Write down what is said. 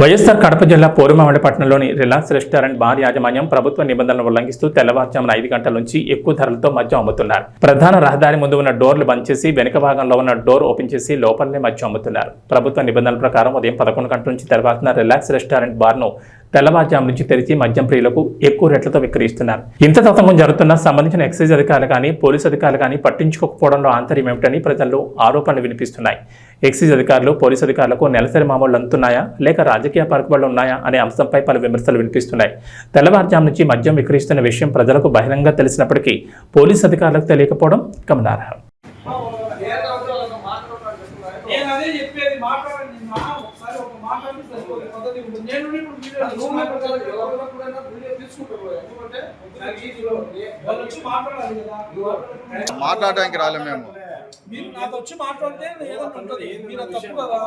వైఎస్ఆర్ కడప జిల్లా పోరుమామిడి పట్టణంలోని relax restaurant bar యాజమాన్యం ప్రభుత్వ నిబంధనలు ఉల్లంఘిస్తూ తెల్లవారుజామున ఐదు గంటల నుంచి ఎక్కువ ధరలతో మద్యం అమ్ముతున్నారు. ప్రధాన రహదారి ముందు ఉన్న డోర్లు బంద్ చేసి వెనుక భాగంలో ఉన్న డోర్ ఓపెన్ చేసి లోపలనే మద్యం అమ్ముతున్నారు. ప్రభుత్వ నిబంధనల ప్రకారం ఉదయం పదకొండు గంటల నుంచి తెరవాల్సిన రిలాక్స్ రెస్టారెంట్ బార్ను తెల్లవారుజాము నుంచి తెరిచి మద్యం ప్రియులకు ఎక్కువ రేట్లతో విక్రయిస్తున్నారు. ఇంత తతంగం జరుగుతున్న సంబంధించిన ఎక్సైజ్ అధికారులు కానీ పోలీసు అధికారులు కానీ పట్టించుకోకపోవడంలో ఆంతర్యం ఏమిటని ప్రజల్లో ఆరోపణలు వినిపిస్తున్నాయి. ఎక్సైజ్ అధికారులు పోలీసు అధికారులకు నెలసరి మామూలు అందుతున్నాయా? లేక రాజకీయ పరకుబడులు ఉన్నాయా? అనే అంశంపై పలు విమర్శలు వినిపిస్తున్నాయి. తెల్లవారుజాము నుంచి మద్యం విక్రయిస్తున్న విషయం ప్రజలకు బహిరంగంగా తెలిసినప్పటికీ పోలీసు అధికారులకు తెలియకపోవడం గమనార్హం. మాట్లాడి పద్ధతి ఉంటుంది నేను ఇప్పుడు మాట్లాడడానికి రాలే మేము. మీరు నాతో వచ్చి మాట్లాడితే ఏదైనా ఉంటుంది. మీరు తప్పు కదా.